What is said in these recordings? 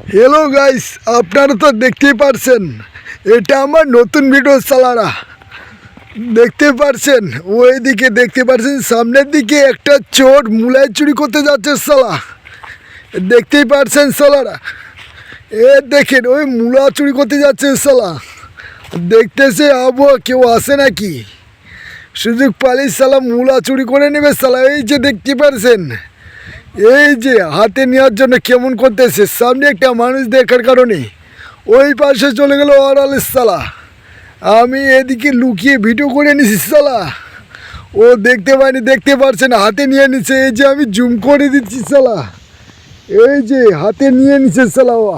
Hello guys আপনারা তো দেখতেই পারছেন, এটা আমার নতুন ভিডিও চালারা। দেখতে পারছেন, ওইদিকে দেখতে পারছেন, সামনের দিকে একটা চোর মুলাই চুরি করতে যাচ্ছে সালা দেখতেই পারছেন সালারা এ দেখেন, ওই মুলা চুরি করতে যাচ্ছে সালা দেখতেছে আবহাওয়া, কেউ আসে নাকি? সুযোগ পালি সালা মুলা চুরি করে নেবে সালা এই যে দেখতে পারছেন। এই যে হাতে নেওয়ার জন্য কেমন করতেছে? সামনে একটা মানুষ দেখার কারণে। ওই পাশে চলে গেল ওরাল সালা আমি এদিকে লুকিয়ে ভিডিও করে নিছি সালা ও দেখতে পাইনি দেখতে পারছে না, হাতে নিয়ে নিচ্ছে এই যে আমি জুম করে দিচ্ছি সালা এই যে হাতে নিয়ে নিচ্ছে সালা ও।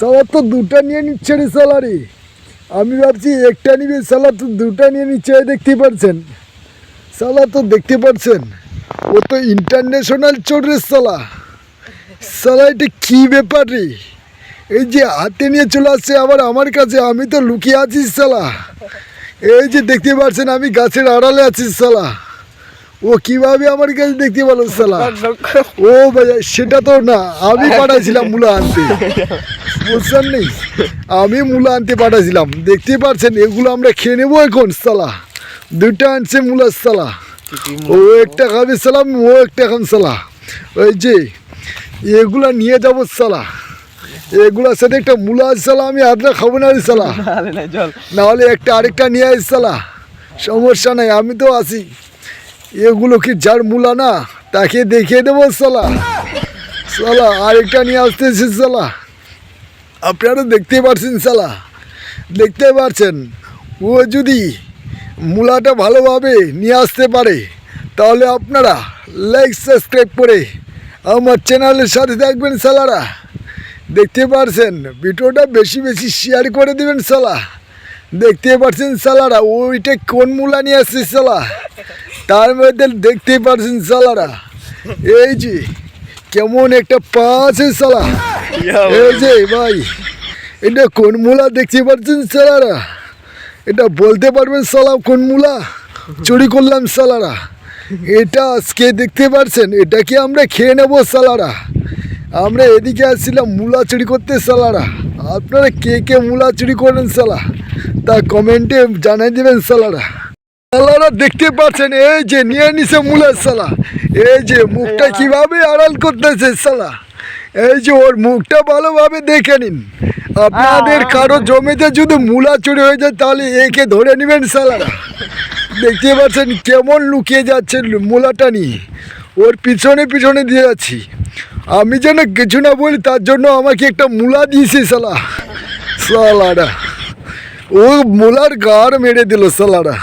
সালা তো দুটা নিয়ে নিচ্ছে রে সালা রে। আমি ভাবছি একটা নিবে সালা তো দুটা নিয়ে নিচ্ছে, দেখতে পারছেন। সালা তো দেখতে পাচ্ছেন ও তো ইন্টারন্যাশনাল চোরের সালা। সালা, এটা কী ব্যাপার রে? এই যে হাতে নিয়ে চলে আসছে, আবার আমার কাছে, আমি তো লুকিয়ে আছি সালা। এই যে দেখতে পাচ্ছেন আমি গাছের আড়ালে আছি সালা। ও কীভাবে আমার কাছে দেখতে পেল সালা? ও ভাইয়া, সেটা তো না, আমি পাঠাইছিলাম মূলা আনতে। বুঝছেন নেই আমি মূলা আনতে পাঠাইছিলাম। দেখতে পাচ্ছেন এগুলো আমরা খেয়ে নেব এখন সালা। দুটা আনছে মূলার সালা। ও একটা খাবে সালাম ও একটা খান সালা। ওই যে এগুলা নিয়ে যাব সালা। এগুলার সাথে একটা মূলা আছে সালা আমি আদরা খাব না সালা। না নাহলে একটা আরেকটা নিয়ে আস সালা। সমস্যা নাই আমি তো আছি। এগুলো কি যার মূলা না তাকে দেখিয়ে দেবো সালা। সালা আরেকটা নিয়ে আসতেছি সালা। আপনারা দেখতে পারছেন সালা। দেখতে পারছেন। ও যদি মূলাটা ভালোভাবে নিয়ে আসতে পারে তাহলে আপনারা লাইক সাবস্ক্রাইব করে আমার চ্যানেলের সাথে থাকবেন সালারা। দেখতে পারছেন ভিডিওটা বেশি বেশি শেয়ার করে দিবেন সালা। দেখতে পারছেন সালারা ওইটা কোন মূলা নিয়ে আসছে সালা? তার মধ্যে দেখতে পারছেন সালারা এই যে কেমন একটা পা আছে সালা। এই যে ভাই এটা কোন মূলা দেখতে পারছেন সালারা? এটা বলতে পারবেন সালা কোন মূলা? চুরি করলাম সালারা। এটা আজকে দেখতে পারছেন, এটা কি আমরা খেয়ে নেব সালারা? আমরা এদিকে আসছিলাম মূলা চুরি করতে সালারা। আপনারা কে কে মূলা চুরি করেন সালা? তা কমেন্টে জানাই দেবেন সালারা। সালারা দেখতে পাচ্ছেন এই যে নিয়ে নিছে মূলার সালা। এই যে মুখটা কীভাবে আড়াল করতেছে সালা? এই যে ওর মুখটা ভালোভাবে দেখে নিন। আপনাদের কারও জমিতে যদি মূলা চুরি হয়ে যায় তাহলে একে ধরে নেবেন সালারা। দেখতে পাচ্ছেন কেমন লুকিয়ে যাচ্ছে মূলাটা নিয়ে। ওর পিছনে পিছনে দিয়ে যাচ্ছি। আমি যেন কিছু না বলি তার জন্য আমাকে একটা মূলা দিয়েছে সালা। সালারা। ও মূলার গাড় মেরে দিল সালারা।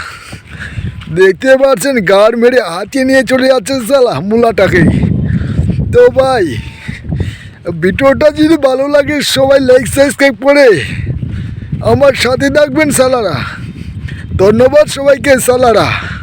দেখতে পাচ্ছেন গাড় মেরে হাতিয়ে নিয়ে চলে যাচ্ছে সালা মূলাটাকে। তো ভাই ভিডিওটা যদি ভালো লাগে, সবাই লাইক সাবস্ক্রাইব করে আমার সাথে থাকবেন সালারা। ধন্যবাদ সবাইকে, সালারা।